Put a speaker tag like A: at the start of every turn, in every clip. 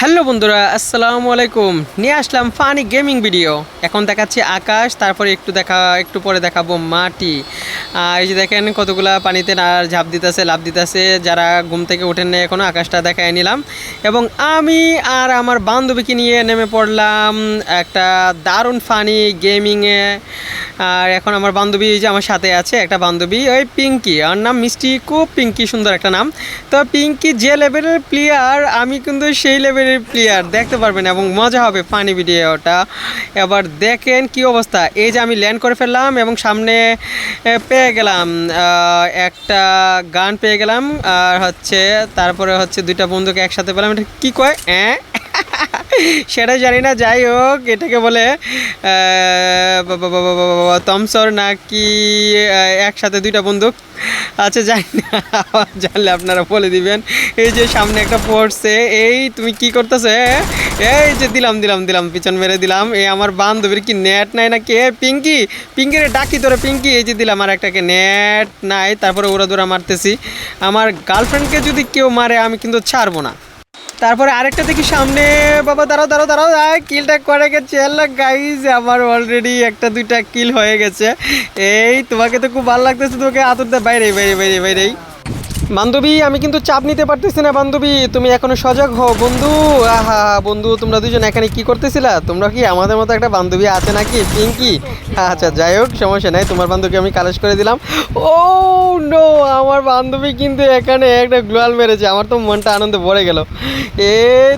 A: Hello বন্ধুরা, আসসালামু আলাইকুম। নিয়ে আসলাম ফানি গেমিং ভিডিও। এখন দেখাচ্ছি আকাশ, তারপরে একটু দেখা, একটু পরে দেখাবো মাটি। আর এই যে দেখেন কতগুলা পানিতে না ঝাঁপ দিতেছে লাভ দিতেছে। যারা ঘুম থেকে ওঠেন না এখনও আকাশটা দেখায় নিলাম। এবং আমি আর আমার বান্ধবীকে নিয়ে নেমে পড়লাম একটা দারুণ ফানি গেমিংয়ে। আর এখন আমার বান্ধবী যে আমার সাথে আছে, একটা বান্ধবী, ওই পিঙ্কি। আর নাম মিষ্টি খুব পিঙ্কি সুন্দর একটা নাম। তো পিঙ্কি যে লেভেলের প্লেয়ার আমি কিন্তু সেই লেভেলের প্লেয়ার দেখতে পারবেন এবং মজা হবে ফানি ভিডিওটা এবার দেখেন কি অবস্থা। এই যে আমি ল্যান্ড করে ফেললাম এবং সামনে পেয়ে গেলাম একটা গান পেয়ে গেলাম। আর হচ্ছে, তারপরে হচ্ছে দুইটা বন্ধুকে একসাথে পেলাম। এটা কী কয়? হ্যাঁ সেটা জানি না, যাই হোক, এটাকে বলে তমসর নাকি একসাথে দুইটা বন্দুক। আচ্ছা জানি না জানলে আপনারা বলে দিবেন। এই যে সামনে একটা পড়ছে, এই তুমি কি করতেছো? এই যে দিলাম দিলাম দিলাম, পিছন মেরে দিলাম। এই আমার বান্ধবীর কি নেট নাই না কে পিঙ্কি, পিঙ্কিরে ডাকি তোরে, পিঙ্কি। এই যে দিলাম আর একটাকে নেট নাই, তারপরে ওরা দৌড়া মারতেছি। আমার গার্লফ্রেন্ডকে যদি কেউ মারে, আমি কিন্তু ছাড়বো না। তারপরে আরেকটা দেখি সামনে, বাবা, দাঁড়াও দাঁড়াও দাঁড়াও কিলটা করে গেছে আল্লাহ গাইজ আমার অলরেডি একটা, দুইটা কিল হয়ে গেছে। এই, তোমাকে তো খুব ভালো লাগতেছে, তোমাকে আতর দা, বাইরে বাইরে বাইরে বাইরেই বান্ধবী, আমি কিন্তু চাপ নিতে পারতেছি না বান্ধবী, তুমি এখনও সজাগ হও। বন্ধু, আহা, বন্ধু, তোমরা দুজন এখানে কি করতেছিলা? তোমরা কি আমাদের মতো একটা বান্ধবী আছে নাকি? পিঙ্কি? আচ্ছা যাই হোক, সমস্যা নাই, তোমার বান্ধবীকে আমি কালেজ করে দিলাম। ও নো আমার বান্ধবী কিন্তু এখানে একটা গ্লোয়াল মেরেছে, আমার তো মনটা আনন্দে ভরে গেল। এ,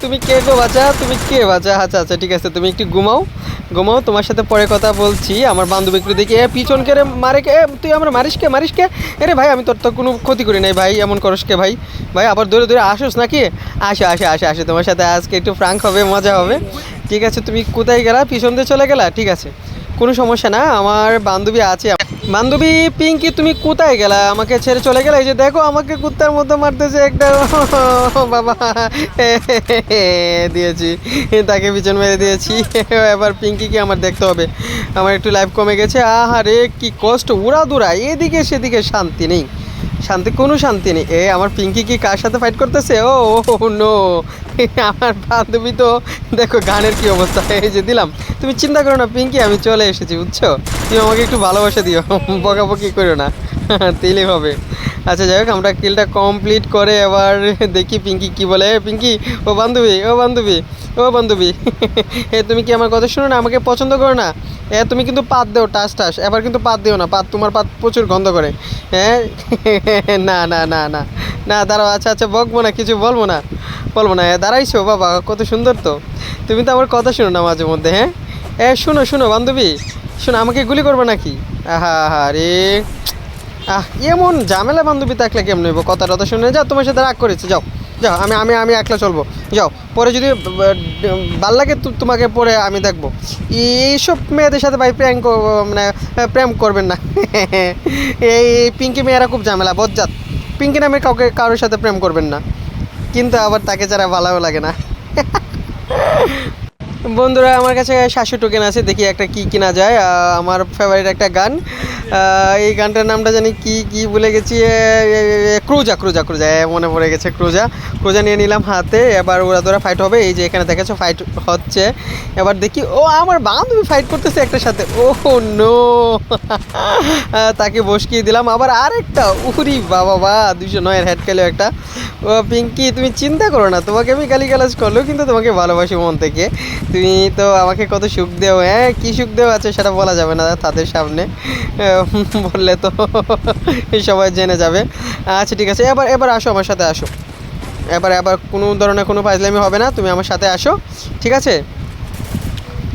A: তুমি কে গো বাচ্চা তুমি কে বাচ্চা আচ্ছা আচ্ছা ঠিক আছে, তুমি একটু ঘুমাও। ঘুমাও, তোমার সাথে পরে কথা বলছি, আমার বান্ধবী একটু দেখি। এ, পিছন কে মারে কে? তুই আমার মারিস কে? মারিস কে? আরে ভাই, আমি তোর তো কোনো ক্ষতি করি নাই ভাই। এমন করস কে ভাই? ভাই, আবার দূরে দূরে আসোস নাকি? আসে আসে আসে আসে, তোমার সাথে আজকে একটু ফ্রাঙ্ক হবে, মজা হবে। ঠিক আছে, তুমি কোথায় গেলা? পিছন দিয়ে চলে গেলা? ঠিক আছে। কোনো সমস্যা না, আমার বান্ধবী আছে। বান্ধবী পিঙ্কি, তুমি কোথায় গেলা? আমাকে ছেড়ে চলে গেলে? এই যে দেখো, আমাকে কুত্তার মতো মারতেছে একটা বাবা দিয়েছি। তাকে পিছন মেরে দিয়েছি। এবার পিঙ্কিকে আমার দেখতে হবে। আমার একটু লাইফ কমে গেছে। আহারে, কি কষ্ট। উড়া দুরা এদিকে সেদিকে শান্তি নেই। শান্তি, কোনো শান্তি নেই। এ, আমার পিঙ্কি কি কার সাথে ফাইট করতেছে? ও নো আমার বান্ধবী তো, দেখো, গানের কি অবস্থা? এই যে দিলাম। তুমি চিন্তা করো না, পিঙ্কি, আমি চলে এসেছি, বুঝছ? তুমি আমাকে একটু ভালোবাসা দিও, বকাবকি করো না। তেলে হবে। আচ্ছা যাই হোক, আমরা কিলটা কমপ্লিট করে এবার দেখি পিঙ্কি কি বলে। পিঙ্কি, ও বান্ধবী ও বান্ধবী। ও বান্ধবী এ তুমি কি আমার কথা শুনো না? আমাকে পছন্দ করো না? এ তুমি কিন্তু পাত দেও টাস টাস। এবার কিন্তু পাত দিও না পাত তোমার পাত প্রচুর গন্ধ করে। হ্যাঁ না না না না। না দাঁড়াও আচ্ছা আচ্ছা বকবো না কিছু বলব না বলব না। এ, দাঁড়াইছো বাবা কত সুন্দর তো। তুমি তো আমার কথা শুনো না মাঝে মধ্যে হ্যাঁ? এ শুনো শুনো বান্ধবী শোনো আমাকে গুলি করবে নাকি? আহা আহা রে আহ এমন ঝামেলা বান্ধবী থাকলে কেমন হইব? কথা টথা শুনে যাও তোমার সাথে রাগ করেছে যাও। যাও, আমি আমি আমি একলা চলবো। যাও, পরে যদি ভালো লাগে তোমাকে পরে আমি দেখব। এইসব মেয়েদের সাথে ভাই প্রেম মানে প্রেম করবেন না। এই পিঙ্কি মেয়েরা খুব ঝামেলা, বজ্জাত। পিঙ্কি নামে কাউকে, কারোর সাথে প্রেম করবেন না। কিন্তু আবার তাকে যারা ভালোও লাগে না। বন্ধুরা, আমার কাছে সাতশো টোকেন আছে, দেখি একটা কি কিনা যায়। আমার ফেভারিট একটা গান। এই গানটার নামটা জানি কি কি বলে গেছি। ক্রুজা ক্রুজা ক্রুজা মনে পড়ে গেছে, ক্রুজা। ক্রুজা নিয়ে নিলাম হাতে, এবার ওরা ধরা ফাইট হবে। এই যে এখানে দেখেছ ফাইট হচ্ছে। এবার দেখি, ও, আমার বান্ধবী ফাইট করতেছে একটার সাথে। ও নো তাকে বসকিয়ে দিলাম। আবার আরেকটা উরি বাবা বা দুশো নয়ের হেড খেলেও একটা। ও পিঙ্কি, তুমি চিন্তা করো না, তোমাকে আমি গালি গালাজ করলেও কিন্তু তোমাকে ভালোবাসি মন থেকে। তুমি তো আমাকে কত সুখ দেও হ্যাঁ কী সুখ দেও আছে সেটা বলা যাবে না তাদের সামনে। বললে তো সবাই জেনে যাবে। আচ্ছা ঠিক আছে, এবার এবার আসো আমার সাথে, আসো। এবার এবার কোনো ধরনের কোনো ফাইজলামি হবে না, তুমি আমার সাথে আসো, ঠিক আছে?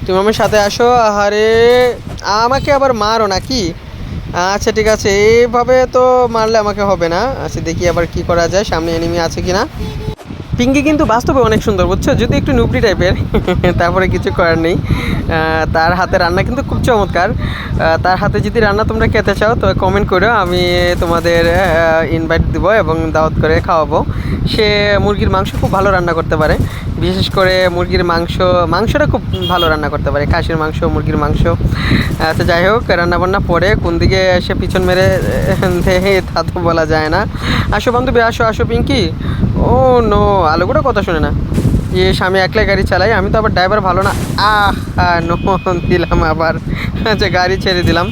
A: তুমি আমার সাথে আসো, আহারে, আমাকে আবার মারো নাকি? আচ্ছা ঠিক আছে। এইভাবে তো মারলে আমাকে হবে না। আচ্ছা দেখি আবার কি করা যায়, সামনে এনিমি আছে কি না পিঙ্কি কিন্তু বাস্তবে অনেক সুন্দর, বুঝছ? যদি একটু নুপড়ি টাইপের, তারপরে কিছু করার নেই। তার হাতে রান্না কিন্তু খুব চমৎকার। তার হাতে যদি রান্না তোমরা খেতে চাও, তো কমেন্ট করো। আমি তোমাদের ইনভাইট দিব এবং দাওয়াত করে খাওয়াবো। সে মুরগির মাংস খুব ভালো রান্না করতে পারে। বিশেষ করে মুরগির মাংস, মাংসটা খুব ভালো রান্না করতে পারে, খাসির মাংস, মুরগির মাংস। আচ্ছা যাই হোক, রান্নাবান্না পরে কোন দিকে এসে পিছন মেরে তা তো বলা যায় না। আসো, বান্ধবী, আসো আসো, পিঙ্কি। ও, নো আলুগুলো কথা শুনে না। ইস আমি একলাই গাড়ি চালাই আমি তো আবার ড্রাইভার ভালো না। আহ নো, দিলাম আবার। আচ্ছা গাড়ি ছেড়ে দিলাম।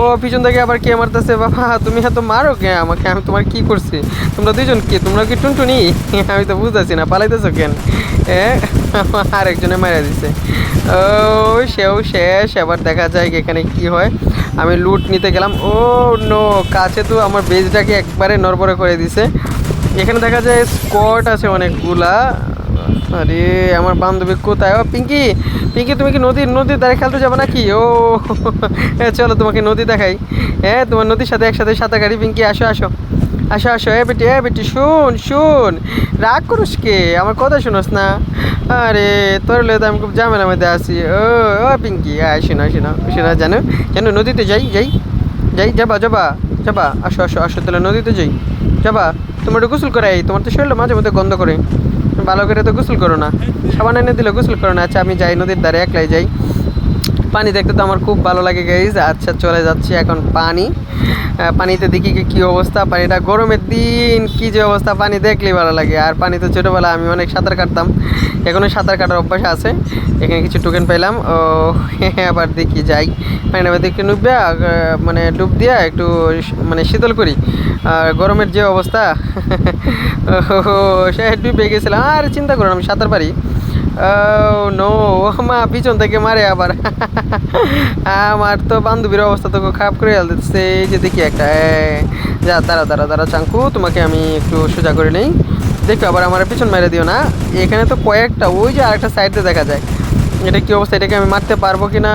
A: ও, পিছন থেকে আবার কে মারতেছে? বাবা, তুমি এত মারো কে আমাকে? আমি তোমার কি করছি? তোমরা দুইজন কি? তোমরা কি টুনটুনি? আমি তো বুঝতেছি না, পালাইতেছো কেন? এ, আরেকজনে মারা দিছে। ও সেও শেষ এবার দেখা যায় এখানে কি হয়। আমি লুট নিতে গেলাম। ও, নো, কাছে তো আমার বেজটাকে একবারে নড়বড়ে করে দিছে। এখানে দেখা যায় স্কট আছে অনেকগুলা। আরে, আমার বান্ধবী কোথায়? ও পিঙ্কি পিঙ্কি, তুমি কি নদীর নদীর ধারে খেলতে যাবে নাকি? ও চলো তোমাকে নদী দেখাই। হ্যাঁ তোমার নদীর সাথে একসাথে সাঁতার কাটি পিঙ্কি, আসো আসো। আসো আসো। এ, বেটি এ, বেটি, শুন শুন। রাগ করিস কে? আমার কথা শুনোস না। আরে, তোর লে তো আমি খুব ঝামেলার মধ্যে আছি। ও ও, পিঙ্কি, আয়, শোনা শোনা শোনা, জানো জানো, নদীতে যাই যাই। যাই, যাবা যাবা যাবা। আসো আসো আসো, তাহলে নদীতে যাই। যাবা। তোমার গোসল করাই, তোমার তো শরীরটা মাঝে মধ্যে গন্ধ করে। ভালো করে তো গোসল করো না। সাবান এনে দিলে গোসল করো না। আচ্ছা আমি যাই, নদীর ধারে একলাই যাই। পানি দেখতে তো আমার খুব ভালো লাগে গাইজ আচ্ছা চলে যাচ্ছি এখন পানি। পানিতে দেখি কি অবস্থা। পানিটা গরমের দিন, কি যে অবস্থা। পানি দেখলেই ভালো লাগে। আর পানিতে ছোটোবেলা আমি অনেক সাঁতার কাটতাম। এখনও সাঁতার কাটার অভ্যাস আছে। এখানে কিছু টোকেন পেলাম ও, আবার দেখি যাই। পানিটার মধ্যে একটু ডুববে মানে ডুব দিয়ে, একটু মানে শীতল করি। আর গরমের যে অবস্থা সে ডুবে গেছিলাম। আর চিন্তা করুন আমি সাঁতার পারি। নো মা, পিছন থেকে মারে আবার। আমার তো বান্ধবীর অবস্থা তো করে ফেলতেছে এই যে দেখি একটা যা, দাঁড়া দাঁড়া দাঁড়া, চাঙ্কু, তোমাকে আমি একটু সোজা করে নেই। দেখো, আবার আমার পিছন মেরে দিও না। এখানে তো কয়েকটা, ওই যে আরেকটা সাইডে দেখা যায়। এটা কি অবস্থা? এটাকে আমি মারতে পারব কি না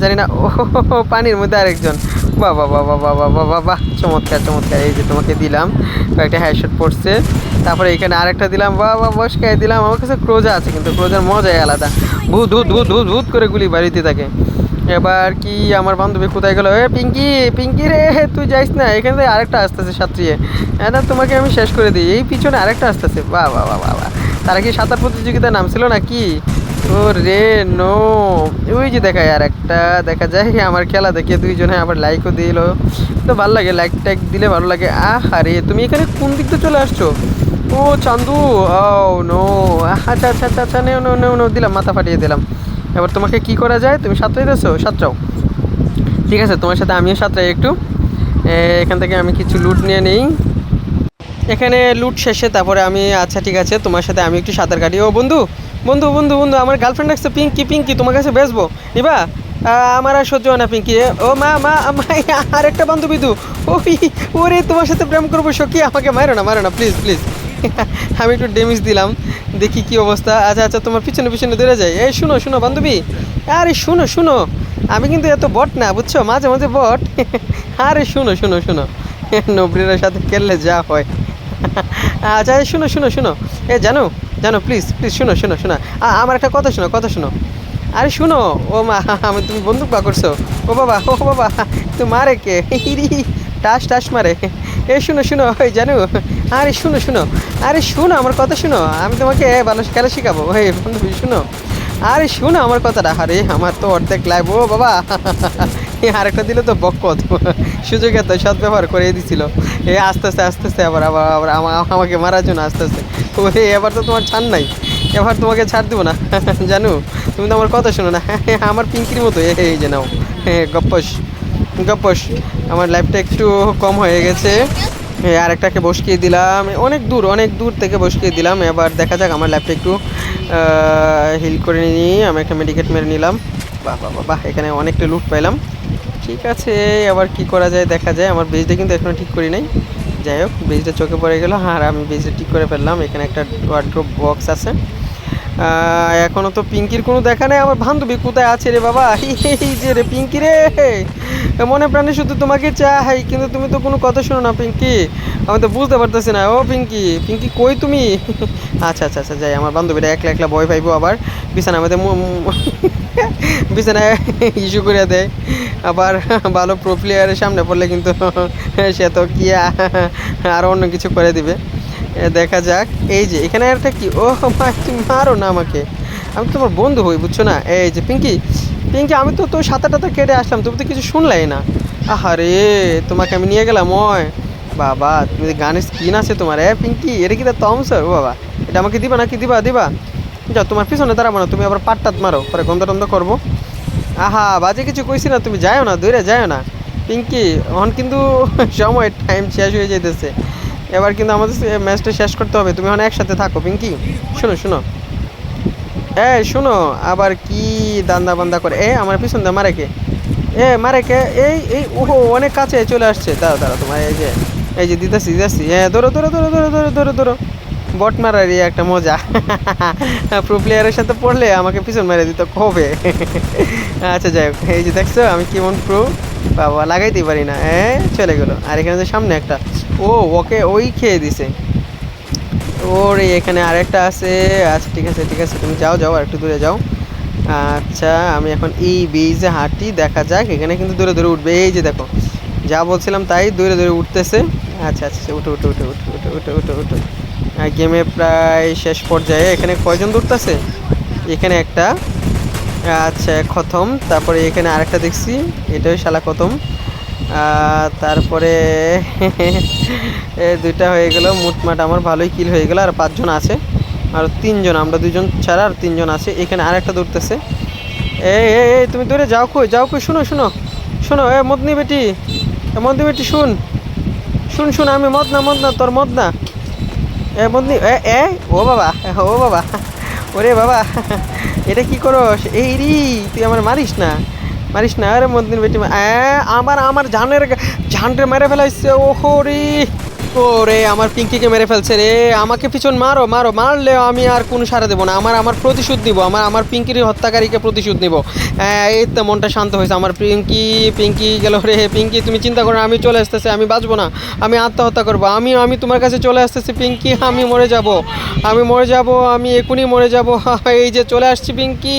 A: জানি না। ও, পানির মধ্যে আরেকজন। বাহ বাহ বাহ বাহ বাহ চমৎকার চমৎকার এই যে তোমাকে দিলাম কয়েকটা হেডশট পড়ছে তারপরে এখানে আরেকটা দিলাম বাহ বাহ বসকায় দিলাম আমার কাছে ক্রোজা আছে কিন্তু ক্রোজার মজাই আলাদা ভূত ভূত ভূত ভূত ভূত করে গুলি বাড়িতে থাকে এবার কি আমার বান্ধবী কোথায় গেল এ পিঙ্কি পিঙ্কি রে তুই যাইস না এখানে থেকে আরেকটা আসতেছে সাঁতরিয়ে হ্যাঁ না তোমাকে আমি শেষ করে দিই এই পিছনে আরেকটা আসতেছে বাহ বাহ বাহ বাহ তারা কি সাঁতার প্রতিযোগিতায় নামছিল না কি ও রে নো। ওই যে দেখা আর একটা দেখা যায় আমার খেলা দেখে দুইজনে আবার লাইকও দিল। তো ভালো লাগে লাইক টাইক দিলে ভালো লাগে। আহ আরে তুমি এখানে কোন দিক দিয়ে চলে আসছো? ও চান্দু, ও নো। আচ্ছা আচ্ছা আচ্ছা আচ্ছা নে, নো নো নো, দিলাম, মাথা ফাটিয়ে দিলাম। এবার তোমাকে কি করা যায়? তুমি সাঁতরাই দিয়েছ সাঁতরাও। ঠিক আছে, তোমার সাথে আমিও সাঁতরাই একটু। এখান থেকে আমি কিছু লুট নিয়ে নিই। এখানে লুট শেষে, তারপরে আমি আচ্ছা ঠিক আছে, তোমার সাথে আমি একটু সাঁতার কাটি ও বন্ধু বন্ধু বন্ধু বন্ধু, আমার গার্লফ্রেন্ড আসছে পিঙ্কি পিঙ্কি, তোমার কাছে বেসবো নিবা? আমার আর সহ্য হয় না, পিঙ্কি ও মা মা আর একটা বান্ধবী তু। ওই, ওরে, তোমার সাথে প্রেম করব, সখী, আমাকে মারো না মারো না প্লিজ প্লিজ আমি একটু ডেমিস দিলাম, দেখি কি অবস্থা। আচ্ছা আচ্ছা তোমার পিছনে পিছনে দৌড়ে যাই এই, শুনো শুনো, বান্ধবী। আরে, শুনো শুনো, আমি কিন্তু এত বট না, বুঝছ? মাঝে মাঝে বট। আরে, শুনো শুনো শুনো। নবরিনের সাথে খেললে যা হয়। আচ্ছা শুনো শুনো শুনো। এ জানো জানো প্লিজ প্লিজ শোনো শোনো শোনো। আমার একটা কথা শোনো কথা শোনো। আরে শুনো, ও মা, আমি তুমি বন্দুক পা করছ। ও বাবা ও বাবা, তো মারে কে? হিরি টাস টাস মারে। এ, শুনো শুনো, ওই জানো, আরে শুনো শুনো, আরে শুনো, আমার কথা শুনো, আমি তোমাকে ভালো খেলা শেখাবো। ওই বন্ধু শুনো। আরে শুনো আমার কথাটা আরে আমার তো অর্ধেক লাইভ ও বাবা। আরেকটা দিলে তো বকত সুযোগে তো সৎ ব্যবহার করে দিছিল। এ আস্তে আস্তে আস্তে আস্তে আবার আবার আবার আমাকে মারার জন্য আস্তে আস্তে। ও হে, এবার তো তোমার ছাড় নাই। এবার তোমাকে ছাড় দেবো না। জানো তুমি তো আমার কথা শোনো না। আমার পিঙ্কির মতো এই যে নাও। হ্যাঁ গপ্পস গপ্পস। আমার লাইফটা একটু কম হয়ে গেছে। এই আরেকটাকে বসকিয়ে দিলাম। অনেক দূর অনেক দূর থেকে বসকিয়ে দিলাম। এবার দেখা যাক আমার ল্যাপটা একটু হিল করে নিয়ে আমি একটা মেডিকেট মেরে নিলাম। বাহ বাহ বাহ, বাহ এখানে অনেকটা লুট পাইলাম। ঠিক আছে আবার কি করা যায় দেখা যায়। আমার বেজটা কিন্তু এখনও ঠিক করি নাই। যাই হোক বেজটা চোখে পড়ে গেল। আর আমি বেজটা ঠিক করে ফেললাম। এখানে একটা ওয়ার্ড্রোপ বক্স আছে। আহ, এখনও তো পিঙ্কির কোনো দেখা নেই। আমার বান্ধবী কোথায় আছে রে বাবা? যে রে পিঙ্কি রে। মনে প্রাণে শুধু তোমাকে চাই কিন্তু তুমি তো কোনো কথা শোনো না পিঙ্কি। আমি তো বুঝতে পারতেছি না। ও পিঙ্কি পিঙ্কি কই তুমি? আচ্ছা আচ্ছা আচ্ছা যাই আমার বান্ধবীরা একলা একলা ভয় পাইবো আবার। বিছানা আমাদের বিছানায় ইস্যু করে দেয়। আবার ভালো প্রো প্লেয়ারের সামনে পড়লে কিন্তু সে তো কি আরও অন্য কিছু করে দিবে। দেখা যাক। এই যে, এখানে একটা কি? ও, মা তুমি মারো না আমাকে। আমি তোমার বন্ধু হই, বুঝছ না? এই যে, পিঙ্কি। পিঙ্কি, আমি তো তোর সাঁতার টাতা কেটে আসলাম, তুমি তো কিছু শুনলাই না। আহারে, তোমাকে আমি নিয়ে গেলাম, ওই। বাবা, তুমি যে গানের স্কিন আছে তোমার, এ, পিঙ্কি, এটা কি তার তমসর ও, বাবা, এটা আমাকে দিবা নাকি? দিবা দিবা। যাও, তোমার পিছনে দাঁড়াবো না, তুমি আবার পাট্টাত মারো, পরে গন্ধ টন্ধ করব। আহা, বাজে কিছু কইছি না, তুমি যাও না, দূরে যাও না। পিঙ্কি এখন কিন্তু সময় টাইম শেষ হয়ে যেতেছে এবার কিন্তু আমাদের ম্যাচটা শেষ করতে হবে। তুমি এখন একসাথে থাকো, পিঙ্কি। শোনো শোনো। এই শোনো, আবার কি দান্দা বান্দা করে। এ, আমার পিছন দিয়ে মারে কে? এ, মারে কে? এই এই, ওহো, অনেক কাছে চলে আসছে। দাঁড়া দাঁড়া তোমার এই যে এই যে দিতেছি দিতেছি। হ্যাঁ ধরো ধরো ধরো ধরো ধরো ধরো ধরো। বট মারারই একটা মজা। প্রো প্লেয়ারের সাথে পড়লে আমাকে পিছন মেরে দিত কবে? আচ্ছা যাই হোক, এই যে দেখছ, আমি কেমন প্রো বাবা, লাগাইতেই পারি না। এ, চলে গেলো। আর এখানে যে সামনে একটা ও ওকে ওই খেয়ে দিছে। ওরে এখানে আরেকটা আছে। আচ্ছা ঠিক আছে ঠিক আছে তুমি যাও যাও আর একটু দূরে যাও। আচ্ছা আমি এখন এই বেজে হাঁটি দেখা যাক এখানে কিন্তু দূরে দূরে উঠবে। এই যে দেখো যা বলছিলাম তাই দূরে দূরে উঠতেছে। আচ্ছা আচ্ছা আচ্ছা, উঠো উঠো উঠো উঠো উঠো উঠো উঠো উঠো। গেমে প্রায় শেষ পর্যায়ে এখানে কয়জন দৌড়তেছে? এখানে একটা। আচ্ছা খতম। তারপরে এখানে আরেকটা দেখছি। এটাই শালা খতম। তারপরে দুইটা হয়ে গেল, মুটমাট আমার ভালোই কিল হয়ে গেল, আর পাঁচজন আছে। আর তিনজন, আমরা দুজন ছাড়া আর তিনজন আছে, এখানে আরেকটা দৌড়তেছে। এই এই তুমি দৌড়ে যাও কই যাও কই, শুনো শুনো, শোনো, এ, মদনি বেটি, এ, মদনি বেটি, শুন শুন শুন, আমি মদ না মদ না তোর মদ না এ, মদনি, এ এ, ও বাবা ও বাবা, ওরে বাবা, এটা কি করস? এই রি, তুই আমার মারিস না। মারিস না আরে মদিন বেটি আমার আমার জানের জানরে মেরে ফেলাইছে ওহো রে আমার পিঙ্কিকে মেরে ফেলছে রে। আমাকে পিছন মারো মারো। মারলে আমি আর কোনো সারা দেবো না। আমার আমার প্রতিশোধ নিব। আমার আমার পিঙ্কির হত্যাকারীকে প্রতিশোধ নিব। এই তো মনটা শান্ত হয়েছে। আমার পিঙ্কি পিঙ্কি গেল রে। পিঙ্কি, তুমি চিন্তা করো আমি চলে আসতেছি, আমি বাঁচবো না। আমি আত্মহত্যা করব। আমি আমি তোমার কাছে চলে আসতেছি, পিঙ্কি। আমি মরে যাব। আমি মরে যাব, আমি এখনই মরে যাব। এই যে চলে আসছি, পিঙ্কি।